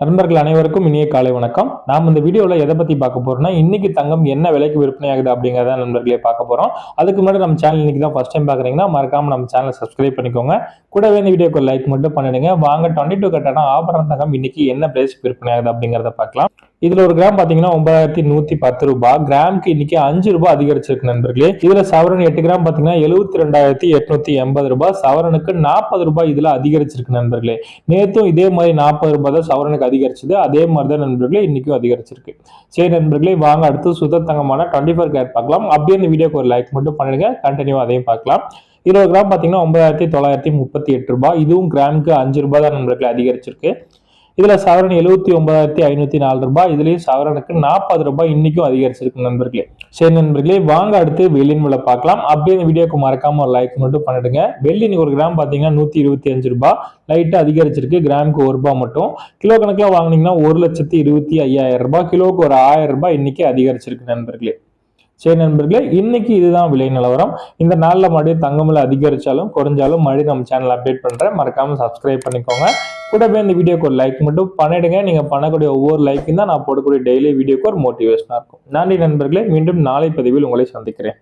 நண்பர்கள் அனைவருக்கும் இனிய காலை வணக்கம். நாம் இந்த வீடியோவில் எதை பற்றி பார்க்க போகிறோம்னா இன்னைக்கு தங்கம் என்ன விலைக்கு விற்பனை ஆகுது அப்படிங்கிறத நண்பர்களே பார்க்க போகிறோம் அதுக்கு முன்னாடி நம்ம சேனல் இன்னைக்கு தான் ஃபர்ஸ்ட் டைம் பார்க்குறீங்கன்னா மறக்காமல் நம்ம சேனலை சப்ஸ்கிரைப் பண்ணிக்கோங்க. கூடவே இந்த வீடியோக்கு லைக் மட்டும் பண்ணிடுங்க. வாங்க டுவெண்ட்டி டூ கட்டான ஆபரண தங்கம் இன்னைக்கு என்ன பிரைஸ் விற்பனை ஆகுது அப்படிங்கிறத பார்க்கலாம். இதுல ஒரு கிராம் பாத்தீங்கன்னா ஒன்பதாயிரத்தி நூத்தி பத்து ரூபாய் கிராமுக்கு இன்னைக்கு அஞ்சு ரூபாய் அதிகரிச்சிருக்கு நண்பர்களே. இதுல சவரன் எட்டு கிராம் பாத்தீங்கன்னா எழுபத்தி ரெண்டாயிரத்தி எட்நூத்தி எண்பது ரூபாய் சவரனுக்கு நாற்பது ரூபாய் இதுல அதிகரிச்சிருக்கு நண்பர்களே. நேத்தும் இதே மாதிரி நாற்பது ரூபாய் தான் சவரனுக்கு அதிகரிச்சது. அதே மாதிரி தான் நண்பர்களே இன்னைக்கும் அதிகரிச்சிருக்கு. சரி நண்பர்களே வாங்க அடுத்து சுத்த தங்கமான டுவெண்ட்டி ஃபோர் கேட் பார்க்கலாம். அப்படியே இந்த வீடியோக்கு ஒரு லைக் மட்டும் பண்ணிடுங்க கண்டினியூ அதையும் பார்க்கலாம். இருபது கிராம் பார்த்தீங்கன்னா ஒன்பதாயிரத்தி தொள்ளாயிரத்தி முப்பத்தி எட்டு ரூபாய். இதுவும் கிராமுக்கு அஞ்சு ரூபாய் தான் நண்பர்களே அதிகரிச்சிருக்கு. இதுல சவரன் எழுபத்தி ஒன்பதாயிரத்தி ஐநூத்தி நாலு ரூபாய் இதுலயும் சவரனுக்கு நாற்பது ரூபாய் இன்னைக்கும் அதிகரிச்சிருக்கு நண்பர்களே. சரி நண்பர்களே வாங்க அடுத்து வெள்ளின் விலை பார்க்கலாம். அப்படியே இந்த வீடியோக்கு மறக்காம ஒரு லைக் மட்டும் பண்ணிடுங்க. வெள்ளி ஒரு கிராம் பாத்தீங்கன்னா நூத்தி இருபத்தி அஞ்சு ரூபாய். லைட்டா அதிகரிச்சிருக்கு கிராமுக்கு ஒரு ரூபாய் மட்டும். கிலோ கணக்கில் வாங்குனீங்கன்னா ஒரு லட்சத்தி இருபத்தி ஐயாயிரம் ரூபாய் கிலோவுக்கு ஒரு ஆயிரம் ரூபாய் இன்னைக்கு அதிகரிச்சிருக்கு நண்பர்களே. சரி நண்பர்களே இன்னைக்கு இதுதான் விலை நிலவரம். இந்த நாளில் மறுபடியும் தங்கமில் அதிகரிச்சாலும் குறைஞ்சாலும் மறுபடியும் நம்ம சேனல் அப்டேட் பண்ணுறேன் மறக்காமல் சப்ஸ்கிரைப் பண்ணிக்கோங்க. கூடவே இந்த வீடியோக்கு ஒரு லைக் மட்டும் பண்ணிடுங்க. நீங்கள் பண்ணக்கூடிய ஒவ்வொரு லைக்கும் தான் நான் போடக்கூடிய டெய்லி வீடியோக்கு ஒரு மோட்டிவேஷனாக இருக்கும். நன்றி நண்பர்களே மீண்டும் நாளை பதிவில் உங்களை சந்திக்கிறேன்.